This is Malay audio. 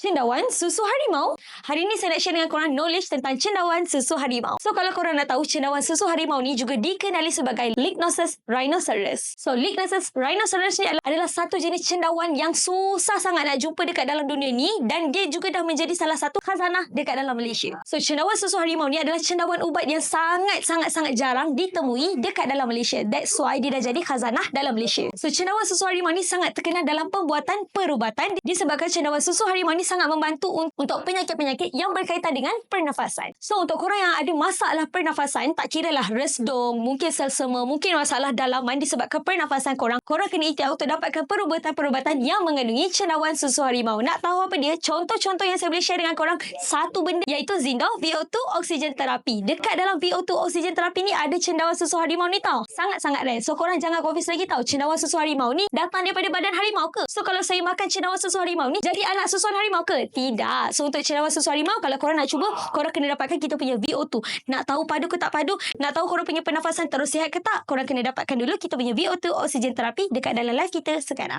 Cendawan susu harimau. Hari ini saya nak share dengan korang knowledge tentang cendawan susu harimau. So kalau korang nak tahu cendawan susu harimau ni juga dikenali sebagai Lycnosus rhinoceros. So Lycnosus rhinoceros ni adalah, adalah satu jenis cendawan yang susah sangat nak jumpa dekat dalam dunia ni dan dia juga dah menjadi salah satu khazanah dekat dalam Malaysia. So cendawan susu harimau ni adalah cendawan ubat yang sangat-sangat-sangat jarang ditemui dekat dalam Malaysia. That's why dia dah jadi khazanah dalam Malaysia. So cendawan susu harimau ni sangat terkenal dalam pembuatan perubatan disebabkan cendawan susu harimau ni sangat membantu un- untuk penyakit-penyakit yang berkaitan dengan pernafasan. So untuk korang yang ada masalah pernafasan, tak kira lah resdom, mungkin selsema, mungkin masalah dalaman disebabkan pernafasan korang, korang kena ikhtiar untuk dapatkan perubatan-perubatan yang mengandungi cendawan susu harimau. Nak tahu apa dia? Contoh-contoh yang saya boleh share dengan korang, satu benda iaitu Zindol VO2 oksigen terapi. Dekat dalam VO2 oksigen terapi ni ada cendawan susu harimau ni tau. Sangat-sangat rare. So korang jangan confuse lagi tau. Cendawan susu harimau ni datang daripada badan harimau ke? So kalau saya makan cendawan susu harimau ni, jadi anak susuan harimau ke? Tidak. So untuk cendawan susu harimau, kalau korang nak cuba, korang kena dapatkan kita punya VO2. Nak tahu padu ke tak padu? Nak tahu korang punya pernafasan terus sihat ke tak? Korang kena dapatkan dulu kita punya VO2 oksigen terapi dekat dalam live kita sekarang.